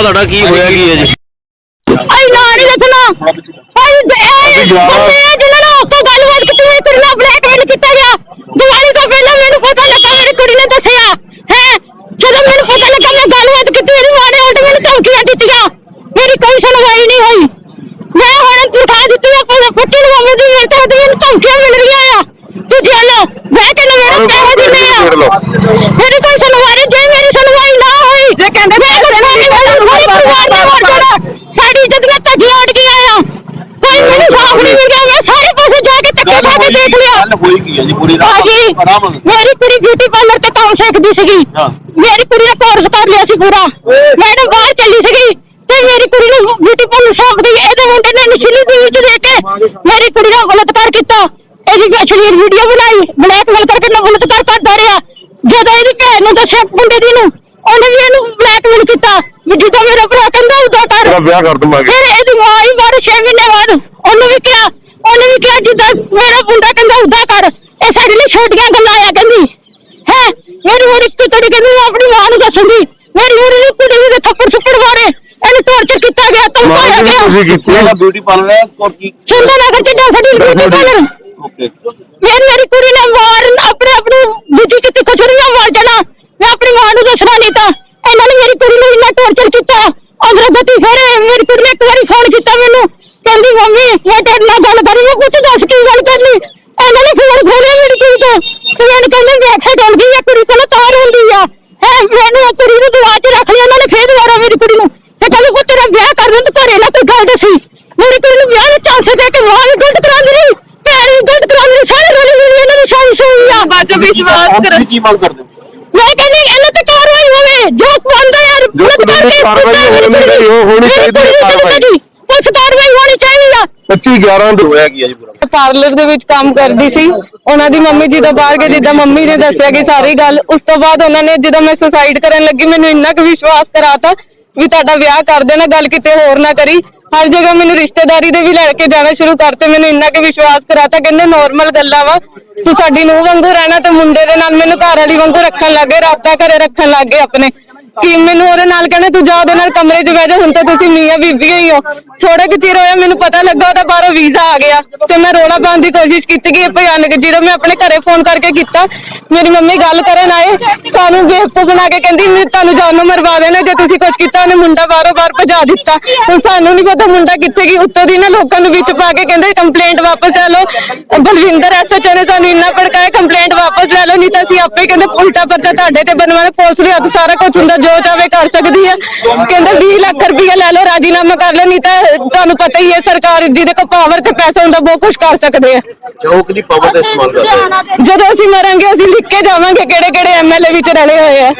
ਆ ਤੁਹਾਡਾ ਕੀ ਹੋਇਆ ਕੀ ਹੈ ਜੀ? ਅਸੀਂ ਨਾਂ ਨਹੀਂ ਦੱਸਣਾ। ਭਾਈ ਇਹ ਬੰਦੇ ਆ ਜਿਨ੍ਹਾਂ ਨਾਲ ਆਪਾਂ ਗੱਲਬਾਤ ਕੀਤੀ ਹੋਈ ਕੁੜੀ ਨਾਲ ਬਲੈਕਮੇਲ ਕੀਤਾ ਗਿਆ। ਦਿਵਾਲੀ ਤੋਂ ਪਹਿਲਾਂ ਮੈਨੂੰ ਪਤਾ ਲੱਗਾ ਮੇਰੀ ਕੁੜੀ ਨੇ ਦੱਸਿਆ। ਹੈ? ਜਦੋਂ ਮੈਨੂੰ ਪਤਾ ਲੱਗਾ ਮੈਂ ਗੱਲਬਾਤ ਕੀਤੀ ਮੇਰੀ ਮਾਂ ਨੇ ਉਲਟ ਮੈਨੂੰ ਧਮਕੀਆਂ ਦਿੱਤੀਆਂ। ਮੇਰੀ ਕੋਈ ਸੁਣਵਾਈ ਨਹੀਂ ਹੋਈ। ਮੈਂ ਹੁਣ ਲਿਖਾ ਦਿੱਤੀ ਆਪਣੇ ਬੱਚੇ ਨੂੰ ਮੇਰੇ ਦੀ ਮੇਰੇ ਤੋਂ ਮੈਨੂੰ ਧਮਕੀਆਂ ਮਿਲ ਰਹੀਆਂ ਆ ਤੂੰ ਜੇਲ੍ਹ ਬਹਿ ਕੇ ਨਾ ਮੇਰੇ ਪੈਸੇ ਦਿੰਦੇ ਆ ਮੇਰੀ ਕੋਈ ਸੁਣਵਾਈ ਨਹੀਂ ਜੇ ਮੇਰੀ ਸੁਣਵਾਈ ਨਾ ਹੋਈ ਜੇ ਕਹਿੰਦੇ ਮੈਂ ਕਰਨਾ ਨਹੀਂ ਮੈਂ ਕੋਈ ਪਰਿਵਾਰ ਨਹੀਂ ਮਰ ਜਾਣਾ ਸਾਡੀ ਇੱਜ਼ਤ ਦੀਆਂ ਧੱਜੀਆਂ ਉੱਡ ਗਈਆਂ ਆ ਕੋਈ ਮੈਨੂੰ ਸਾਫ਼ ਨਹੀਂ ਮਿਲਿਆ ਮੈਂ ਸਾਰੇ ਪਾਸੇ ਜਾ ਕੇ ਚੱਕੇ ਖਾ ਕੇ ਦੇਖ ਲਿਆ ਗੱਲ ਹੋਈ ਕੀ ਹੈ ਜੀ ਪੂਰੀ ਭਾਜੀ ਆਰਾਮ ਮੇਰੀ ਕੁੜੀ ਬਿਊਟੀ ਪਾਰਲਰ ਤੇ ਕੰਮ ਸਿੱਖਦੀ ਸੀਗੀ। ਹਾਂ। ਮੇਰੀ ਕੁੜੀ ਨੇ ਕੋਰਸ ਕਰ ਲਿਆ ਸੀ ਪੂਰਾ। ਮੈਡਮ ਬਾਹਰ ਚੱਲੀ ਸੀਗੀ ਤੇ ਮੇਰੀ ਕੁੜੀ ਨੂੰ ਬਿਊਟੀ ਪਾਰਲਰ ਸਿੱਖਦੀ ਇਹਦੇ ਮੁੰਡੇ ਨੇ ਨਸ਼ੀਲੀ ਦੀ ਵਿੱਚ ਦੇ ਕੇ ਮੇਰੀ ਕੁੜੀ ਨਾਲ ਬਲਾਤਕਾਰ ਕੀਤਾ। ਇਹਦੀ ਅਸ਼ਲੀਲ ਵੀਡੀਓ ਬਣਾਈ ਬਲੈਕਮੇਲ ਕਰਕੇ ਨਾ ਬਲਾਤਕਾਰ ਕਰਦਾ ਰਿਹਾ। ਜਦੋਂ ਇਹਦੀ ਭੈਣ ਨੂੰ ਦੱਸਿਆ ਮੁੰਡੇ ਦੀ ਨੂੰ ਉਹਨੇ ਵੀ ਇਹਨੂੰ ਬਲੈਕਮੇਲ ਕੀਤਾ। ਵੀ ਜਿੱਦਾਂ ਮੇਰਾ ਭਰਾ ਕਹਿੰਦਾ ਉਦਾਂ ਕਰ ਤੇਰਾ ਵਿਆਹ ਕਰ ਦਵਾਂਗੇ ਫਿਰ ਇਹਦੀ ਮਾਂ ਹੀ ਬਾਹਰ 6 ਮਹੀਨੇ ਬਾਅਦ। ਉਹਨੂੰ ਵੀ ਕਿਹਾ ਉਹਨੇ ਵੀ ਕਿਹਾ ਜਿੱਦਾਂ ਮੇਰਾ ਮੁੰਡਾ ਕਹਿੰਦਾ ਉਦਾਂ ਕਰ ਇਹ ਸਾਡੇ ਲਈ ਛੋਟੀਆਂ ਗੱਲਾਂ ਆ ਕਹਿੰਦੀ। ਹੈ? ਮੇਰੀ ਮੇਰੀ ਕੁੜੀ ਕਹਿੰਦੀ ਮੈਂ ਆਪਣੀ ਮਾਂ ਨੂੰ ਦੱਸੂਗੀ। ਮੇਰੀ ਮੇਰੀ ਕੁੜੀ ਵੀ ਥੱਪੜ ਥੱਪੜ ਮਾਰੇ। ਇਹਨੂੰ ਟੌਰਚਰ ਕੀਤਾ ਗਿਆ ਧਮਕਾਇਆ ਮਾਂ ਗਿਆ। ਤੁਸੀਂ ਕੀਤੀ ਇਹਦਾ ਬਿਊਟੀ ਪਾਰਲਰ ਹੈ ਔਰ ਕੀ? ਸੁਣਦਾ ਨਾ ਕਿ ਚੱਡਾ ਸਾਡੀ ਬਿਊਟੀ ਪਾਰਲਰ ਓਕੇ ਮੇਰੀ ਮੇਰੀ ਕੁੜੀ ਨੇ ਮਾਰ ਆਪਣੇ ਆਪਣੀ ਦੂਜੀ ਕਿਤੇ ਕਸਰੀਆਂ ਮਾਰ ਜਾਣਾ। ਮੈਂ ਆਪਣੀ ਮਾਂ ਨੂੰ ਦੱਸਣਾ ਨਹੀਂ ਤਾਂ। ਇਹਨਾਂ ਨੇ ਮੇਰੀ ਕੁੜੀ ਨੂੰ ਇੰਨਾ ਟੌਰਚਰ ਕੀਤਾ। ਅਗਰਗਤੀ ਫਿਰ ਮੇਰੀ ਕੁੜੀ ਨੇ ਇੱਕ ਵਾਰੀ ਫੋਨ ਕੀਤਾ ਮੈਨੂੰ। ਕਹਿੰਦੀ ਮੰਮੀ ਮੈਂ ਤੇਰੇ ਨਾਲ ਗੱਲ ਕਰੀ ਮੈਂ ਪੁੱਛ ਦੱਸ ਕੀ ਗੱਲ ਕਰਨੀ ਇਹਨਾਂ ਨੇ ਫੋਨ ਖੋਲਿਆ ਮੇਰੀ ਕੁੜੀ ਤੇ ਮੈਨੂੰ ਕਹਿੰਦੇ ਵੈਸੇ ਡਲ ਗਈ ਆ ਕੁੜੀ ਕੋਲ ਤਾਰ ਹੁੰਦੀ ਆ। ਹੈ ਮੈਨੂੰ ਉਹ ਕੁੜੀ ਨੂੰ ਦੁਆ 'ਚ ਰੱਖ ਲਿਆ ਇਹਨਾਂ ਨੇ ਫੇਰ ਦੁਬਾਰਾ ਮੇਰੀ ਕੁੜੀ ਨੂੰ। ਤੇ ਕਹਿੰਦੇ ਪੁੱਤ ਤੇਰਾ ਵਿਆਹ ਕਰ ਦੇ ਤੂੰ ਘਰੇ ਨਾ ਕੋਈ ਗੱਲ ਦੱਸੀ। ਮੇਰੀ ਕੁੜੀ ਨੂੰ ਵਿਆਹ ਦੇ ਚਾਂਸੇ ਦੇ ਕੇ ਮਾਂ ਵੀ ਗਲਤ ਕਰਾਉਂਦੀ ਰਹੀ ਵੀ ਗਲਤ ਕਰਾਉਂਦੀ ਰਹੀ ਸਾਰੇ ਰੋਲੀ ਮਿਲੀ ਇਹਨਾਂ ਦੀ ਸਾਰੀ ਸੂਈ ਆ। ਬਾਅਦ ਵਿਸ਼ਵਾਸ ਕਰ। ਤੁਸੀਂ ਕੀ ਮੰਗ ਕਰਦੇ ਹੋ? ਮੈਂ ਕਹਿੰਦੀ ਇਹਨਾਂ ਤੇ ਕਾਰਵਾਈ ਹੋਵੇ ਜੋ ਬੰਦਾ ਯਾਰ ਜੋ ਕਾਰਵਾਈ ਹੋਣੀ ਚਾਹੀਦੀ ਹੈ, ਕਾਰਵਾਈ। ਕਾਰਵਾਈ ਹੋਣੀ ਚਾਹੀਦੀ ਆ। 25 11 ਦੇ ਹੋਇਆ ਕੀ ਹੈ ਜੀ ਪੂਰਾ? ਪਾਰਲਰ ਦੇ ਵਿੱਚ ਕੰਮ ਕਰਦੀ ਸੀ। ਉਹਨਾਂ ਦੀ ਮੰਮੀ ਜਦੋਂ ਬਾਹਰ ਗਏ ਜਿੱਦਾਂ ਮੰਮੀ ਨੇ ਦੱਸਿਆ ਕਿ ਸਾਰੀ ਗੱਲ ਉਸ ਤੋਂ ਬਾਅਦ ਉਹਨਾਂ ਨੇ ਜਦੋਂ ਮੈਂ ਸੁਸਾਈਡ ਕਰਨ ਲੱਗੀ ਮੈਨੂੰ ਇੰਨਾ ਕੁ ਵਿਸ਼ਵਾਸ ਕਰਾਤਾ ਵੀ ਤੁਹਾਡਾ ਵਿਆਹ ਕਰ ਦੇਣਾ ਗੱਲ ਕਿਤੇ ਹੋਰ ਨਾ ਕਰੀ। ਹਰ ਜਗ੍ਹਾ ਮੈਨੂੰ ਰਿਸ਼ਤੇਦਾਰੀ ਦੇ ਵੀ ਲੈ ਕੇ ਜਾਣਾ ਸ਼ੁਰੂ ਕਰਤੇ ਮੈਨੂੰ ਇੰਨਾ ਕੁ ਵਿਸ਼ਵਾਸ ਕਰਾਤਾ ਕਹਿੰਦੇ ਨੋਰਮਲ ਗੱਲਾਂ ਵਾ। ਤੂੰ ਸਾਡੀ ਨੂੰਹ ਵਾਂਗੂ ਰਹਿਣਾ ਤੇ ਮੁੰਡੇ ਦੇ ਨਾਲ ਮੈਨੂੰ ਘਰ ਵਾਲੀ ਵਾਂਗੂ ਰੱਖਣ ਲੱਗੇ ਰਾਬਤਾ ਘਰੇ ਰੱਖਣ ਲੱਗੇ ਆਪਣੇ। ਕਿ ਮੈਨੂੰ ਉਹਦੇ ਨਾਲ ਕਹਿੰਦੇ ਤੂੰ ਜਾ ਉਹਦੇ ਨਾਲ ਕਮਰੇ 'ਚ ਬਹਿ ਜਾ, ਹੁਣ ਤਾਂ ਤੁਸੀਂ ਮੀਆਂ ਬੀਬੀ ਹੀ ਹੋ। ਥੋੜਾ ਕੁ ਚਿਰ ਹੋਇਆ ਮੈਨੂੰ ਪਤਾ ਲੱਗਾ ਉਹਦਾ ਬਾਹਰੋਂ ਵੀਜ਼ਾ ਆ ਗਿਆ ਤੇ ਮੈਂ ਰੋਲਾ ਪਾਉਣ ਦੀ ਕੋਸ਼ਿਸ਼ ਕੀਤੀ ਕਿ ਇਹ ਭਿਆਨਕ ਜਦੋਂ ਮੈਂ ਆਪਣੇ ਘਰੇ ਫੋਨ ਕਰਕੇ ਕੀਤਾ, ਮੇਰੀ ਮੰਮੀ ਗੱਲ ਕਰਨ ਆਏ, ਸਾਨੂੰ ਬੇਵਕੂਫ ਬਣਾ ਕੇ ਕਹਿੰਦੀ, ਮੈਂ ਤੁਹਾਨੂੰ ਜਾਨੋਂ ਮਰਵਾ ਦੇਣਾ, ਜੇ ਤੁਸੀਂ ਕੁਝ ਕੀਤਾ, ਉਹਨੇ ਮੁੰਡਾ ਬਾਹਰੋਂ ਬਾਹਰ ਭਜਾ ਦਿੱਤਾ। ਹੁਣ ਸਾਨੂੰ ਨਹੀਂ ਪਤਾ ਮੁੰਡਾ ਕਿੱਥੇ ਗਈ, ਉੱਤੋਂ ਦੀ ਨਾ ਲੋਕਾਂ ਨੂੰ ਵਿੱਚ ਪਾ ਕੇ ਕਹਿੰਦੇ, ਕੰਪਲੇਂਟ ਵਾਪਸ ਲੈ ਲਓ। ਬਲਵਿੰਦਰ ਐਸਐਚਓ ਨੇ ਸਾਨੂੰ ਇੰਨਾ ਭੜਕਾਇਆ, ਕੰਪਲੇਂਟ ਵਾਪਸ ਲੈ ਤਾਂ ਅਸੀਂ ਆਪੇ ਕਹਿੰਦੇ ਉਲਟਾ ਪਰਚਾ ਤੁਹਾਡੇ ਤੇ ਬਣਵਾਣਾ ਪੁਲਿਸ ਦੇ ਹੱਥ ਸਾਰਾ ਕੁਝ ਹੁੰਦਾ ਜੋ ਚਾਹੇ ਕਰ ਸਕਦੀ ਹੈ ਕਹਿੰਦੇ 20 ਲੱਖ ਰੁਪਇਆ ਲੈ ਲਓ ਰਾਜੀਨਾਮਾ ਕਰ ਲਓ ਨਹੀਂ ਤਾਂ ਤੁਹਾਨੂੰ ਪਤਾ ਹੀ ਹੈ ਸਰਕਾਰ ਜਿਹਦੇ ਕੋਲ ਪਾਵਰ ਤੇ ਪੈਸਾ ਹੁੰਦਾ ਬਹੁਤ ਕੁਝ ਕਰ ਸਕਦੇ ਆ। ਚੌਕ ਦੀ ਪਾਵਰ ਦਾ ਇਸਤੇਮਾਲ ਕਰਦੇ? ਜਦੋਂ ਅਸੀਂ ਮਰਾਂਗੇ ਅਸੀਂ ਲਿਖ ਕੇ ਜਾਵਾਂਗੇ ਕਿਹੜੇ ਕਿਹੜੇ ਐਮਐਲਏ ਵਿੱਚ ਰਲੇ ਹੋਏ ਆ।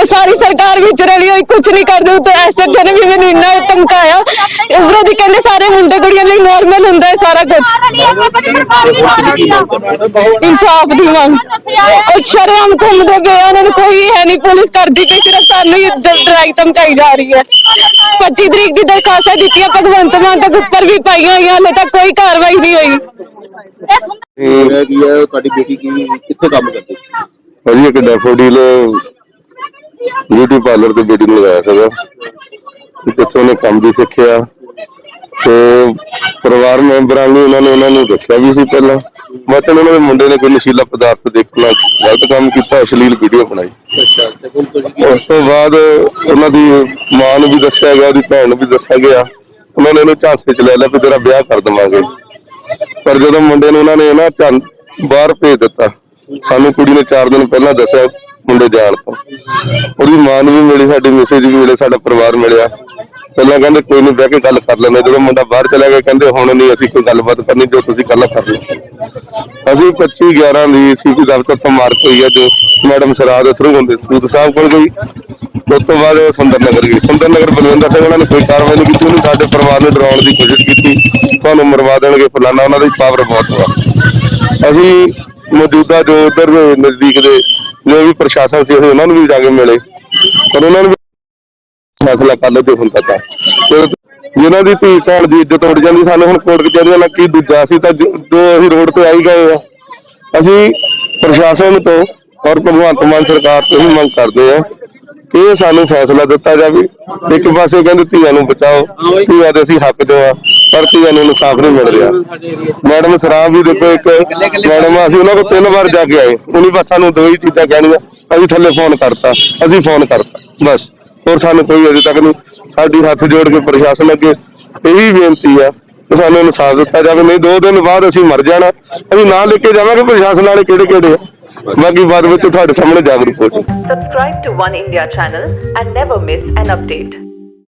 ਇਹ ਸਾਰੀ ਸਰਕਾਰ ਵਿੱਚ ਰਲੀ ਹੋਈ ਕੁਝ ਨਹੀਂ ਕਰਦੇ ਤੇ ਐਸਐਚਓ ਨੇ ਵੀ ਮੈਨੂੰ ਇੰਨਾ ਧਮਕਾਇਆ। ਉਪਰੋਂ ਦੀ ਕਹਿੰਦੇ ਸਾਰੇ ਮੁੰਡੇ ਕੁੜੀਆਂ ਲਈ ਨਾਰਮਲ ਹੁੰਦਾ ਹੈ ਸਾਰਾ ਕੁਝ ਇਨਸਾਫ ਦੀ ਮੰਗ। ਉਹ ਸ਼ਰਮ ਘੁੰਮਦੇ ਪਏ ਉਹਨਾਂ ਨੂੰ ਕੋਈ ਹੈ ਨਹੀਂ ਪੁਲਿਸ ਕਰਦੀ ਪਈ ਸਿਰਫ ਸਾਨੂੰ ਹੀ ਡਰਾਈ ਧਮਕਾਈ ਜਾ ਰਹੀ ਹੈ। 25 ਤਰੀਕ ਦੀ ਦਰਖਾਸਤਾਂ ਦਿੱਤੀਆਂ ਭਗਵੰਤ ਮਾਨ ਤੱਕ ਉੱਪਰ ਵੀ ਪਾਈਆਂ ਹੋਈਆਂ ਹਲੇ ਤੱਕ ਕੋਈ ਕਾਰਵਾਈ ਨਹੀਂ ਹੋਈ। ਹੋਇਆ ਕੀ ਹੈ ਤੁਹਾਡੀ ਬੇਟੀ ਕੀ ਕਿੱਥੇ ਕੰਮ ਕਰਦੀ? ਭਾਜੀ ਇੱਕ ਡੈਫੋਡੀਲ ਬਿਊਟੀ ਪਾਰਲਰ ਤੇ ਬੇਟੀ ਨੂੰ ਲਗਾਇਆ ਸੀਗਾ। ਤੇ ਜਿੱਥੇ ਉਹਨੇ ਕੰਮ ਵੀ ਸਿੱਖਿਆ ਤੇ ਪਰਿਵਾਰ ਮੈਂਬਰਾਂ ਨੇ ਉਹਨਾਂ ਨੇ ਉਹਨਾਂ ਨੂੰ ਦੱਸਿਆ ਵੀ ਸੀ ਪਹਿਲਾਂ। ਮਤਲਬ ਉਹਨਾਂ ਦੇ ਮੁੰਡੇ ਨੇ ਕੋਈ ਨਸ਼ੀਲਾ ਪਦਾਰਥ ਦੇਖਣਾ ਗਲਤ ਕੰਮ ਕੀਤਾ ਅਸ਼ਲੀਲ ਵੀਡੀਓ ਬਣਾਈ। ਉਸ ਤੋਂ ਬਾਅਦ ਉਹਨਾਂ ਦੀ ਮਾਂ ਨੂੰ ਵੀ ਦੱਸਿਆ ਗਿਆ ਉਹਦੀ ਭੈਣ ਨੂੰ ਵੀ ਦੱਸਿਆ ਗਿਆ। ਉਹਨਾਂ ਨੇ ਇਹਨੂੰ ਝਾਂਸੇ ਚ ਲੈ ਲਿਆ ਵੀ ਤੇਰਾ ਵਿਆਹ ਕਰ ਦਵਾਂਗੇ। ਪਰ ਜਦੋਂ ਮੁੰਡੇ ਨੂੰ ਉਹਨਾਂ ਨੇ ਨਾ ਬਾਹਰ ਭੇਜ ਦਿੱਤਾ ਸਾਨੂੰ ਕੁੜੀ ਨੇ 4 ਦਿਨ ਪਹਿਲਾਂ ਦੱਸਿਆ ਮੁੰਡੇ ਜਾਣ ਤੋਂ। ਉਹਦੀ ਮਾਂ ਨੂੰ ਵੀ ਮਿਲੀ, ਸਾਡੀ ਮੈਸੇਜ ਵੀ ਮਿਲੇ, ਸਾਡਾ ਪਰਿਵਾਰ ਮਿਲਿਆ। ਪਹਿਲਾਂ ਕਹਿੰਦੇ ਕੋਈ ਨਹੀਂ ਬਹਿ ਕੇ ਗੱਲ ਕਰ ਲੈਂਦੇ। ਜਦੋਂ ਮੁੰਡਾ ਬਾਹਰ ਚਲਾ ਗਿਆ, ਕਹਿੰਦੇ ਹੁਣ ਨਹੀਂ ਅਸੀਂ ਕੋਈ ਗੱਲਬਾਤ ਕਰਨੀ, ਜੋ ਤੁਸੀਂ ਕੱਲ ਕਰ ਲਓ। ਅਸੀਂ 25 11 ਦੀ ਸੀਪੀ ਦਫ਼ਤਰ ਤੋਂ ਮਾਰਕ ਹੋਈ ਹੈ ਜੋ ਮੈਡਮ ਸਰਾਜ ਦੇ ਹੁੰਦੇ ਸੂਤ ਸਾਹਿਬ ਕੋਲ ਗਈ। ਉਸ ਤੋਂ ਬਾਅਦ ਸੁੰਦਰ ਨਗਰ ਗਈ। ਸੁੰਦਰ ਨਗਰ ਬਲਵਿੰਦਰ ਸਿੰਘ ਉਹਨਾਂ ਨੇ ਕੋਈ ਕਾਰਵਾਈ ਨਹੀਂ ਕੀਤੀ। ਉਹਨੇ ਸਾਡੇ ਪਰਿਵਾਰ ਨੂੰ ਡਰਾਉਣ ਦੀ ਕੋਸ਼ਿਸ਼ ਕੀਤੀ। ਤੁਹਾਨੂੰ ਮਰਵਾ ਦੇਣਗੇ ਫਲਾਨਾ। ਉਹਨਾਂ ਦੀ ਪਾਵਰ ਬਹੁਤ ਵਾ। ਅਸੀਂ ਮੌਜੂਦਾ ਜੋ ਉਧਰ ਨਜ਼ਦੀਕ ਦੇ ਜੋ ਵੀ ਪ੍ਰਸ਼ਾਸਨ ਸੀ ਅਸੀਂ ਉਹਨਾਂ ਨੂੰ ਵੀ ਜਾ ਕੇ ਮਿਲੇ। ਪਰ ਉਹਨਾਂ ਨੂੰ ਫੈਸਲਾ ਕਰ ਲਓ ਜੋ ਹੁੰਦਾ ਤਾਂ ਜਿਨ੍ਹਾਂ ਦੀ ਧੀ ਭੈਣ ਦੀ ਇੱਜ਼ਤ ਉੱਡ ਜਾਂਦੀ, ਸਾਨੂੰ ਹੁਣ ਕੋਰਟ ਕਚਹਿਰੀਆਂ ਨਾਲ ਕੀ ਦੂਜਾ ਅਸੀਂ ਤਾਂ ਜੋ ਜੋ ਅਸੀਂ ਰੋਡ ਤੇ ਆਈ ਗਏ ਆ। ਅਸੀਂ ਪ੍ਰਸ਼ਾਸਨ ਤੋਂ ਔਰ ਭਗਵੰਤ ਮਾਨ ਸਰਕਾਰ ਤੋਂ ਹੀ ਮੰਗ ਕਰਦੇ ਆ ਇਹ ਸਾਨੂੰ ਫੈਸਲਾ ਦਿੱਤਾ ਜਾਵੇ। ਇੱਕ ਪਾਸੇ ਕਹਿੰਦੇ ਧੀਆਂ ਨੂੰ ਬਚਾਓ, ਧੀਆਂ ਦੇ ਅਸੀਂ ਹੱਕ ਦੇ ਪਰ ਧੀਆਂ ਨੂੰ ਇਨਸਾਫ ਨਹੀਂ ਮਿਲ ਰਿਹਾ। ਮੈਡਮ ਸਰਾਬ ਵੀ ਦੇਖੋ ਇੱਕ ਮੈਡਮ ਅਸੀਂ ਉਹਨਾਂ ਕੋਲ ਤਿੰਨ ਵਾਰ ਜਾ ਕੇ ਆਏ। ਉਹਨੇ ਬਸ ਸਾਨੂੰ ਦੋ ਹੀ ਚੀਜ਼ਾਂ ਕਹਿਣੀਆਂ, ਅਸੀਂ ਥੱਲੇ ਫੋਨ ਕਰਤਾ, ਅਸੀਂ ਫੋਨ ਕਰਤਾ, ਬਸ। ਹੋਰ ਸਾਨੂੰ ਕੋਈ ਅਜੇ ਤੱਕ ਨਹੀਂ। ਸਾਡੀ ਹੱਥ ਜੋੜ ਕੇ ਪ੍ਰਸ਼ਾਸਨ ਅੱਗੇ ਇਹੀ ਬੇਨਤੀ ਆ ਕਿ ਸਾਨੂੰ ਇਨਸਾਫ ਦਿੱਤਾ ਜਾਵੇ, ਨਹੀਂ, ਦੋ ਦਿਨ ਬਾਅਦ ਅਸੀਂ ਮਰ ਜਾਣਾ। ਅਸੀਂ ਨਾਂ ਲਿਖ ਕੇ ਜਾਵਾਂਗੇ ਪ੍ਰਸ਼ਾਸਨ ਵਾਲੇ ਕਿਹੜੇ ਕਿਹੜੇ ਆ। ਬਾਕੀ ਬਾਅਦ ਵਿੱਚ ਤੁਹਾਡੇ ਸਾਹਮਣੇ ਜਾਗਰੂਕ ਹੋ ਜਾਓ Subscribe to One India channel and never miss an update.